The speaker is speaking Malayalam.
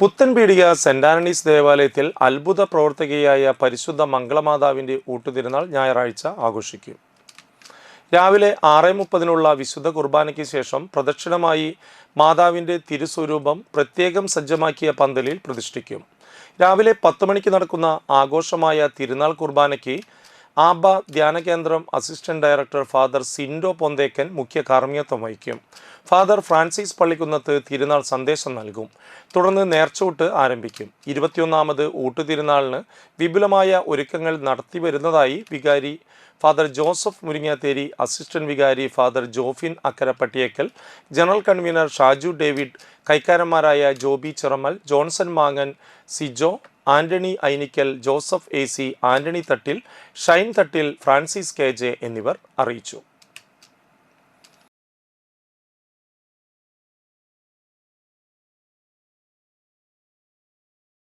പുത്തൻപീടിക സെന്റ് ആന്റണീസ് ദേവാലയത്തിൽ അത്ഭുത പ്രവർത്തകയായ പരിശുദ്ധ മംഗളമാതാവിന്റെ ഊട്ടുതിരുന്നാൾ ഞായറാഴ്ച ആഘോഷിക്കും. രാവിലെ ആറ് മുപ്പതിനുള്ള വിശുദ്ധ കുർബാനയ്ക്ക് ശേഷം പ്രദക്ഷിണമായി മാതാവിന്റെ തിരുസ്വരൂപം പ്രത്യേകം സജ്ജമാക്കിയ പന്തലിൽ പ്രതിഷ്ഠിക്കും. രാവിലെ പത്ത് മണിക്ക് നടക്കുന്ന ആഘോഷമായ തിരുനാൾ കുർബാനയ്ക്ക് ആബ ധ്യാന കേന്ദ്രം assistant director father Sindo Ponthekkan മുഖ്യ കാർമ്മികത്വം വഹിക്കും. ഫാദർ ഫ്രാൻസിസ് പള്ളിക്കുന്നത്ത് തിരുനാൾ സന്ദേശം നൽകും. തുടർന്ന് നേർച്ചൂട്ട് ആരംഭിക്കും. ഇരുപത്തിയൊന്നാമത് ഊട്ടുതിരുനാളിന് വിപുലമായ ഒരുക്കങ്ങൾ നടത്തി വരുന്നതായി വികാരി ഫാദർ ജോസഫ് മുരിങ്ങാത്തേരി അസിസ്റ്റന്റ് വികാരി father Jofin Akkarapattiyekkal general convener Shaju David കൈക്കാരന്മാരായ Joby Chiramal Johnson മാങ്ങൻ Sijo Antony Ainikkal Joseph A C Antony Thattil Shine Thattil Francis K J എന്നിവർ അറിയിച്ചു.